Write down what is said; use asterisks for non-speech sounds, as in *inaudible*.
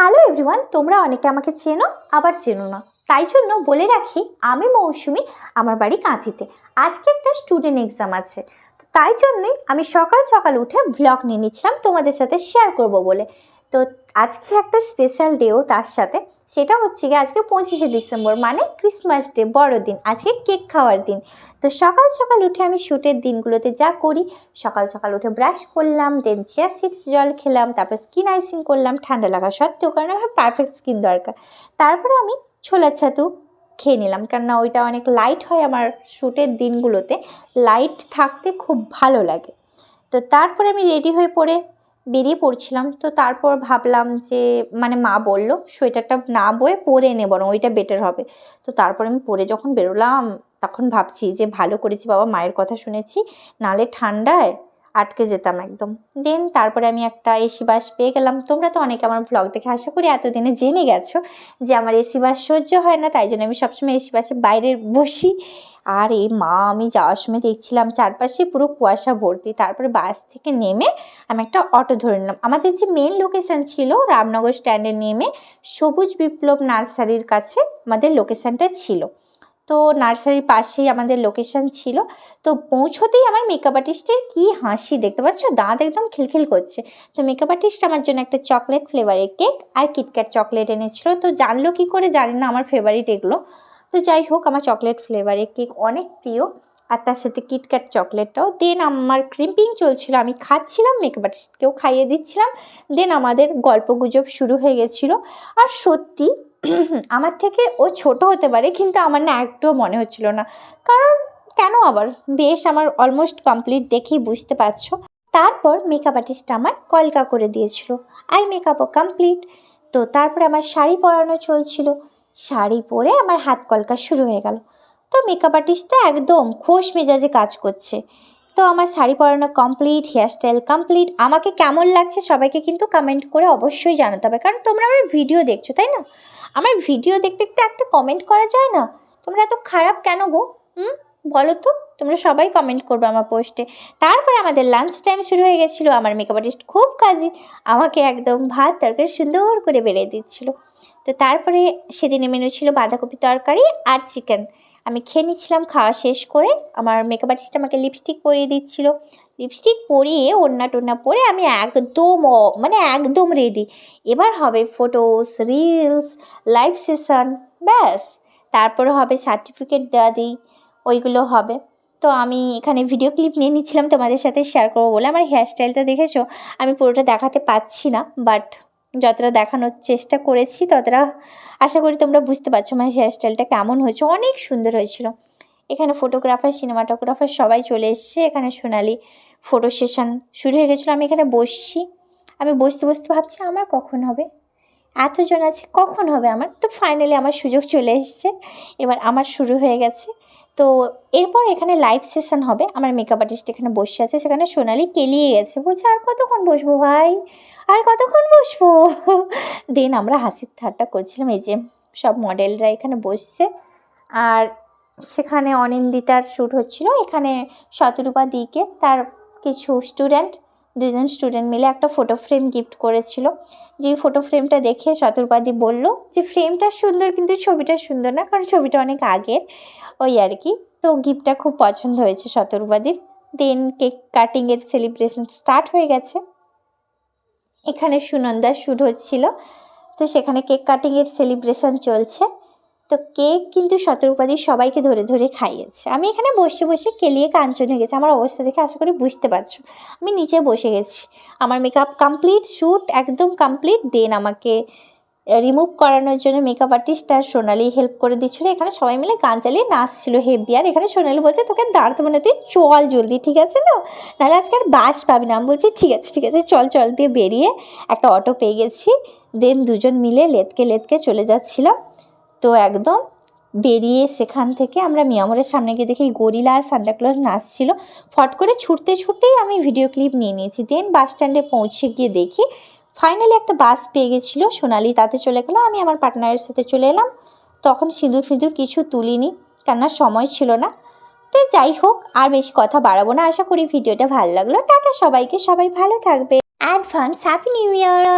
Hello everyone, তোমরা অনেকে আমাকে চেনো, আবার চেনো না। তাই জন্য বলে রাখি, আমি মৌসুমি, আমার বাড়ি কাঁথিতে। আজকে একটা স্টুডেন্ট এক্সাম আছে। তো তাই জন্যই আমি সকাল সকাল উঠে ব্লগ নিয়ে নিচ্ছিলাম, তোমাদের সাথে শেয়ার করব বলে। তো আজকে একটা স্পেশাল ডেও তার সাথে। সেটা হচ্ছে গিয়ে আজকে পঁচিশে ডিসেম্বর মানে ক্রিসমাস ডে বড়দিন। আজকে কেক খাওয়ার দিন। তো সকাল সকাল উঠে আমি শ্যুটের দিনগুলোতে যা করি, সকাল সকাল উঠে ব্রাশ করলাম দেন চেয়ার সিটস জল খেলাম, তারপর স্কিন আইসিং করলাম, ঠান্ডা লাগা সত্ত্বেও, কারণ আমার পারফেক্ট স্কিন দরকার। তারপরে আমি ছোলার ছাতু খেয়ে নিলাম, কেননা ওইটা অনেক লাইট হয় আমার শ্যুটের দিনগুলোতে। লাইট থাকতে খুব ভালো লাগে। তো তারপরে আমি রেডি হয়ে পড়ে বেরিয়ে পড়ছিলাম। তো তারপর ভাবলাম যে মানে মা বলল, সোয়েটারটা না বয়ে পরে নে বরং ওইটা বেটার হবে। তো তারপর আমি পরে যখন বেরোলাম, তখন ভাবছি যে, ভালো করেছি বাবা, মায়ের কথা শুনেছি। নালে ঠান্ডায় আটকে যেতাম একদম। দেন তারপরে আমি একটা এসি বাস পেয়ে গেলাম। তোমরা তো অনেকে আমার ব্লগ দেখে আশা করি এতদিনে জেনে গেছো যে আমার এসি বাস সহ্য হয় না, তাই জন্য আমি সবসময় এসি বাসে বাইরে বসি। আর এই মা, আমি যাওয়ার সময় দেখছিলাম চারপাশে পুরো কুয়াশা ভর্তি। তারপরে বাস থেকে নেমে আমি একটা অটো ধরে নিলাম। আমাদের যে মেন লোকেশান ছিল, রামনগর স্ট্যান্ডে নেমে সবুজ বিপ্লব নার্সারির কাছে আমাদের লোকেশানটা ছিল। তো নার্সারির পাশেই আমাদের লোকেশান ছিল। তো পৌঁছতেই আমার মেকআপ আর্টিস্টের কী হাসি দেখতে পাচ্ছ? দাঁত একদম খিলখিল করছে। তো মেকআপ আর্টিস্ট আমার জন্য একটা চকলেট ফ্লেভারের কেক আর কিটক্যাট চকলেট এনেছিল। তো জানলো কি করে জানি না আমার ফেভারিট এগুলো। তো যাই হোক, আমার চকলেট ফ্লেভারের কেক অনেক প্রিয়। আর তার সাথে কিটক্যাট চকলেটটাও দেন আমার ক্রিম্পিং চলছিল। আমি খাচ্ছিলাম মেকআপ আর্টিস্টকেও খাইয়ে দিচ্ছিলাম। দেন আমাদের গল্প গুজব শুরু হয়ে গেছিল। আর সত্যি আমার থেকে ও ছোট হতে পারে, কিন্তু আমার না একটুও মনে হচ্ছিল না। কারণ কেন আবার? বেশ আমার অলমোস্ট কমপ্লিট দেখেই বুঝতে পারছ। তারপর মেকআপ আর্টিস্ট আমার কলকা করে দিয়েছিল। আই মেকআপও কমপ্লিট তো তারপরে আমার শাড়ি পরানো চলছিল। শাড়ি পরে আমার হাত কলকা শুরু হয়ে গেল। তো মেকআপ আর্টিস্ট তো একদম খোশ মেজাজে কাজ করছে। তো আমার শাড়ি পরানো কমপ্লিট হেয়ারস্টাইল কমপ্লিট আমাকে কেমন লাগছে সবাইকে কিন্তু কমেন্ট করে অবশ্যই জানাতে হবে। কারণ তোমরা আমার ভিডিও দেখছ, তাই না? আমার ভিডিও দেখতে দেখতে একটা কমেন্ট করা যায় না? তোমরা এত খারাপ কেন গো? হুম? বলো তো। তোমরা সবাই কমেন্ট করবে আমার পোস্টে তারপর আমাদের লাঞ্চ টাইম শুরু হয়ে গেছিল। আমার মেকআপ আর্টিস্ট খুব কাজী। আমাকে একদম ভাত, তরকারি সুন্দর করে বেড়ে দিচ্ছিল। তো তারপরে সেদিনে মেনু ছিল বাঁধাকপি তরকারি আর চিকেন আমি খেয়ে নিচ্ছিলাম, খাওয়া শেষ করে আমার মেকআপ আর্টিস্ট আমাকে লিপস্টিক পরিয়ে দিচ্ছিল। লিপস্টিক পরিয়ে ওড়না টোড়না পরে আমি একদম মানে একদম রেডি এবার হবে ফটোস রিলস লাইভ সেশন ব্যাস। তারপরে হবে সার্টিফিকেট দেওয়া দিই, ওইগুলো হবে। তো আমি এখানে ভিডিও ক্লিপ নিয়ে নিচ্ছিলাম, তোমাদের সাথে শেয়ার করব বলে। আমার হেয়ারস্টাইলটা দেখেছ? আমি পুরোটা দেখাতে পাচ্ছি না বাট যতটা দেখানোর চেষ্টা করেছি, ততটা আশা করি তোমরা বুঝতে পারছ আমার হেয়ারস্টাইলটা কেমন হয়েছে। অনেক সুন্দর হয়েছিল। এখানে ফটোগ্রাফার সিনেমাটোগ্রাফার সবাই চলে এসছে। এখানে সোনালি ফটো সেশন শুরু হয়ে গেছিল। আমি এখানে বসছি। আমি বসতে বসতে ভাবছি, আমার কখন হবে? এতজন আছে, কখন হবে আমার? তো ফাইনালি আমার সুযোগ চলে এসছে। এবার আমার শুরু হয়ে গেছে। তো এরপর এখানে লাইভ সেশন হবে। আমার মেকআপ আর্টিস্ট এখানে বসে আছে, সেখানে সোনালি কেলিয়ে গেছে। বলছে, আর কতক্ষণ বসবো ভাই? আর কতক্ষণ বসবো? *laughs* দেন আমরা হাসির ঠাট্টা করছিলাম। এই যে সব মডেলরা এখানে বসছে। আর সেখানে অনিন্দিতার শ্যুট হচ্ছিল। এখানে শতরূপা দিকে তার কিছু স্টুডেন্ট দুজন স্টুডেন্ট মিলে একটা ফটো ফ্রেম গিফট করেছিল। যে ফটো ফ্রেমটা দেখে শতরূপাদি বলল যে ফ্রেমটা সুন্দর, কিন্তু ছবিটা সুন্দর না, কারণ ছবিটা অনেক আগের। ওই আর কি। তো গিফটটা খুব পছন্দ হয়েছে শতরূপাদির। দেন কেক কাটিংয়ের সেলিব্রেশন স্টার্ট হয়ে গেছে। এখানে সুনন্দা শ্যুট হচ্ছিল। তো সেখানে কেক কাটিংয়ের সেলিব্রেশন চলছে। তো কেক কিন্তু শতরূপাদি সবাইকে ধরে ধরে খাইয়েছে। আমি এখানে বসে বসে কেলিয়ে কাঞ্চন হয়ে গেছে, আমার অবস্থা দেখে আশা করি বুঝতে পারছ। আমি নিচে বসে গেছি। আমার মেকআপ কমপ্লিট শ্যুট একদম কমপ্লিট দেন আমাকে রিমুভ করানোর জন্য মেকআপ আর্টিস্ট আর সোনালি হেল্প করে দিচ্ছিল। এখানে সবাই মিলে গান চালিয়ে নাচছিল হেভি আর এখানে সোনালি বলছে, তোকে দাঁড়াতে মানে তুই চল জলদি, ঠিক আছে না নাহলে আজকে আর বাস পাবি না। আমি বলছি, ঠিক আছে ঠিক আছে, চল চল দিয়ে বেরিয়ে একটা অটো পেয়ে গেছি। দেন দুজন মিলে লেতকে লেতকে চলে যাচ্ছিলাম তো একদম বেরিয়ে সেখান থেকে আমরা মিয়ামরের সামনে গিয়ে দেখি গরিলা আর সান্টাক্লজ নাচছিল। ফট করে ছুটতে, ছুটতেই আমি ভিডিও ক্লিপ নিয়ে নিয়েছি। দেন বাস স্ট্যান্ডে পৌঁছে গিয়ে দেখি ফাইনালি একটা বাস পেয়ে গেছিল, সোনালি তাতে চলে গেলো, আমি আমার পার্টনারের সাথে চলে এলাম। তখন সিঁদুর ফিঁদুর কিছু তুলিনি, কেননা সময় ছিল না। তো যাই হোক, আর বেশি কথা বাড়াবো না, আশা করি ভিডিওটা ভালো লাগল। টাটা সবাইকে, সবাই ভালো থাকবে। Advance happy new year